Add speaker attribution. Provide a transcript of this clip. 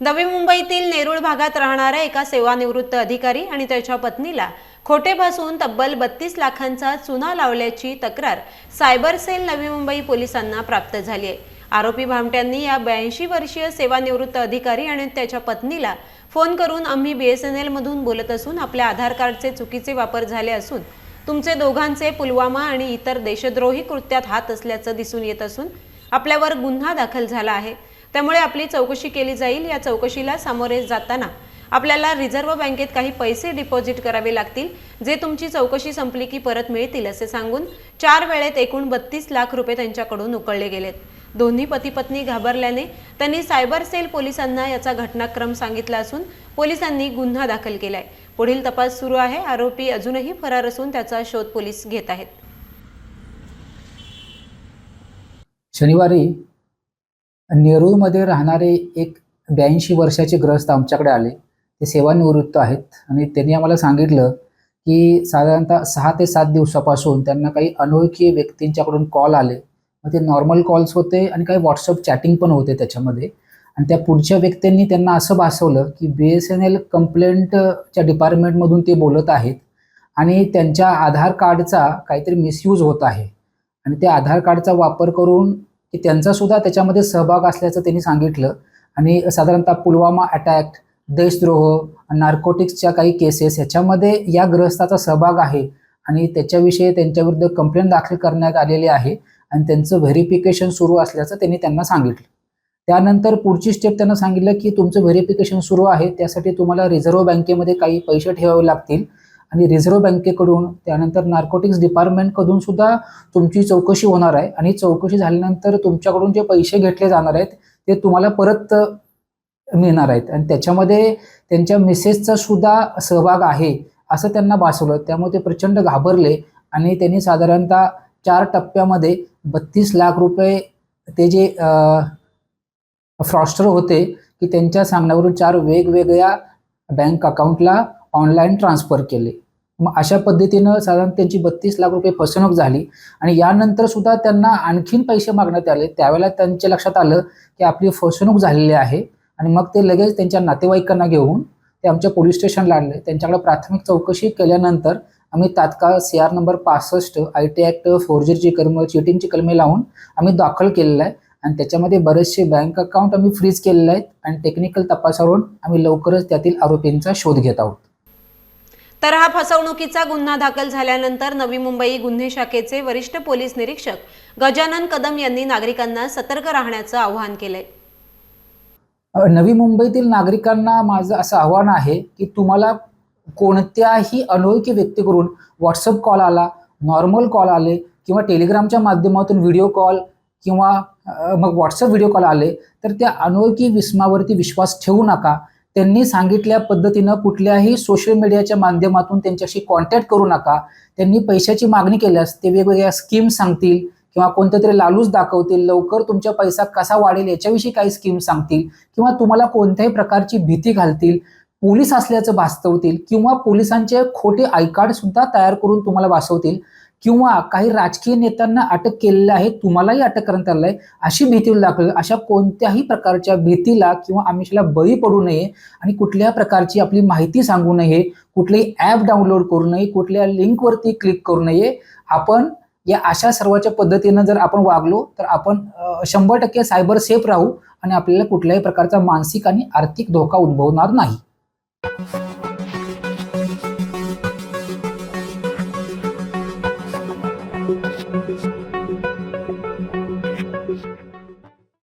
Speaker 1: नवी मुंबईतील नेरूळ भागात राहणाऱ्या एका सेवानिवृत्त अधिकारी आणि त्याच्या पत्नीला खोटे भासून तब्बल बत्तीस लाखांचा चुना लावल्याची तक्रार सायबर सेल नवी मुंबई पोलिसांना प्राप्त झाली आहे. आरोपी भामट्यांनी या ब्याऐंशी वर्षीय सेवानिवृत्त अधिकारी आणि त्याच्या पत्नीला फोन करून आम्ही बी एस एन एलमधून बोलत असून आपल्या आधार कार्डचे चुकीचे वापर झाले असून तुमचे दोघांचे पुलवामा आणि इतर देशद्रोही कृत्यात हात असल्याचं दिसून येत असून आपल्यावर गुन्हा दाखल झाला आहे. त्यामुळे आपली चौकशी केली जाईल. या चौकशीला सामोरे जाताना आपल्याला रिझर्व्ह बँकेत काही पैसे डिपॉझिट करावे लागतील जे तुमची चौकशी संपली की परत मिळतील असे सांगून चार वेळेत एकूण बत्तीस लाख रुपये त्यांच्याकडून उकळले गेलेत. दोन्ही पती पत्नी घाबरल्याने त्यांनी सायबर सेल पोलिसांना याचा घटनाक्रम सांगितला असून पोलिसांनी गुन्हा दाखल केलाय. पुढील तपास सुरू आहे. आरोपी अजूनही फरार असून त्याचा शोध पोलीस घेत आहेत.
Speaker 2: शनिवारी नेरूळमध्ये राहणारे एक ब्याऐंशी वर्षाचे ग्रस्त आमच्याकडे आले. ते सेवानिवृत्त आहेत. आणि त्यांनी आम्हाला सांगितलं की साधारणतः सहा ते सात दिवसापासून त्यांना काही अनोळखी व्यक्तींच्याकडून कॉल आले. मग ते नॉर्मल कॉल्स होते आणि काही व्हॉट्सअप चॅटिंग पण होते त्याच्यामध्ये. आणि त्या पुढच्या व्यक्तींनी त्यांना असं भासवलं की बी एस एन एल कंप्लेंटच्या डिपार्टमेंटमधून ते बोलत आहेत आणि त्यांच्या आधार कार्डचा काहीतरी मिसयूज होत आहे. आणि त्या आधार कार्डचा वापर करून की त्यांचा सुद्धा त्याच्यामध्ये सहभाग असल्याचं त्यांनी सांगितलं. आणि साधारणतः पुलवामा अटॅक देशद्रोह नार्कोटिक्सच्या काही केसेस ह्याच्यामध्ये या ग्रस्ताचा सहभाग आहे. आणि त्याच्याविषयी त्यांच्याविरुद्ध कंप्लेंट दाखल करण्यात आलेली आहे. आणि त्यांचं व्हेरिफिकेशन सुरू असल्याचं त्यांनी त्यांना सांगितलं. त्यानंतर पुढची स्टेप त्यांना सांगितलं की तुमचं व्हेरिफिकेशन सुरू आहे त्यासाठी तुम्हाला रिझर्व्ह बँकेमध्ये काही पैसे ठेवावे लागतील. आणि रिझर्व्ह बँकेकडून त्यानंतर नार्कोटिक्स डिपार्टमेंटकडून सुद्धा तुमची चौकशी होणार आहे. आणि चौकशी झाल्यानंतर तुमच्याकडून जे पैसे घेतले जाणार आहेत ते तुम्हाला परत मिळणार आहेत. आणि त्याच्यामध्ये त्यांच्या मिसेसचा सुद्धा सहभाग आहे असं त्यांना भासवलं. त्यामुळे ते प्रचंड घाबरले आणि त्यांनी साधारणतः चार टप्प्यामध्ये बत्तीस लाख रुपये ते जे फ्रॉस्टर होते की त्यांच्या सांगण्यावरून चार वेगवेगळ्या बँक अकाउंटला ऑनलाईन ट्रान्सफर केले. मग अशा पद्धतीनं साधारण त्यांची बत्तीस लाख रुपये फसवणूक झाली आणि यानंतर सुद्धा त्यांना आणखीन पैसे मागण्यात आले. त्यावेळेला त्यांच्या लक्षात आलं की आपली फसवणूक झालेली आहे आणि मग ते लगेच त्यांच्या नातेवाईकांना घेऊन ते आमच्या पोलीस स्टेशनला आणले. त्यांच्याकडे प्राथमिक चौकशी केल्यानंतर आम्ही तात्काळ सी आर नंबर पासष्ट आय टी ॲक्ट फोर्जरीची कलम चिटिंगची कलमे लावून आम्ही दाखल केलेलं आहे. आणि त्याच्यामध्ये बरेचसे बँक अकाउंट आम्ही फ्रीज केलेले आहेत आणि टेक्निकल तपासावरून आम्ही लवकरच त्यातील आरोपींचा शोध घेत आहोत.
Speaker 1: तर हा फसवणुकीचा गुन्हा दाखल झाल्यानंतर नवी मुंबई गुन्हे शाखेचे वरिष्ठ पोलीस निरीक्षक गजानन कदम यांनी नागरिकांना सतर्क राहण्याचं आवाहन केलंय.
Speaker 2: नवी मुंबईतील नागरिकांना माझं असं आव्हान आहे की तुम्हाला कोणत्याही अनोळखी व्यक्तीकडून व्हॉट्सअप कॉल आला नॉर्मल कॉल आले किंवा टेलिग्रामच्या माध्यमातून व्हिडिओ कॉल किंवा मग व्हॉट्सअप व्हिडिओ कॉल आले तर त्या अनोळखी विस्मावरती विश्वास ठेवू नका. त्यांनी सांगितल्या पद्धतीनं कुठल्याही सोशल मीडियाच्या माध्यमातून त्यांच्याशी कॉन्टॅक्ट करू नका. त्यांनी पैशाची मागणी केल्यास ते वेगवेगळ्या स्कीम सांगतील किंवा कोणत्या तरी लालूच दाखवतील. लवकर तुमचा पैसा कसा वाढेल याच्याविषयी काही स्कीम सांगतील किंवा तुम्हाला कोणत्याही प्रकारची भीती घालतील पोलीस असल्याचं भासवतील किंवा पोलिसांचे खोटे आय कार्ड सुद्धा तयार करून तुम्हाला भासवतील. किंवा काही राजकीय नेत्यांना अटक केलेलं आहे तुम्हालाही अटक करण्यात आलं आहे अशी भीती दाखवेल. अशा कोणत्याही प्रकारच्या भीतीला किंवा आमिषाला बळी पडू नये आणि कुठल्या प्रकारची आपली माहिती सांगू नये कुठलेही ॲप डाउनलोड करू नये कुठल्या लिंकवरती क्लिक करू नये. आपण या अशा सर्वाच्या पद्धतीनं जर आपण वागलो तर आपण शंभर टक्के सायबर सेफ राहू आणि आपल्याला कुठल्याही प्रकारचा मानसिक आणि आर्थिक धोका उद्भवणार नाही.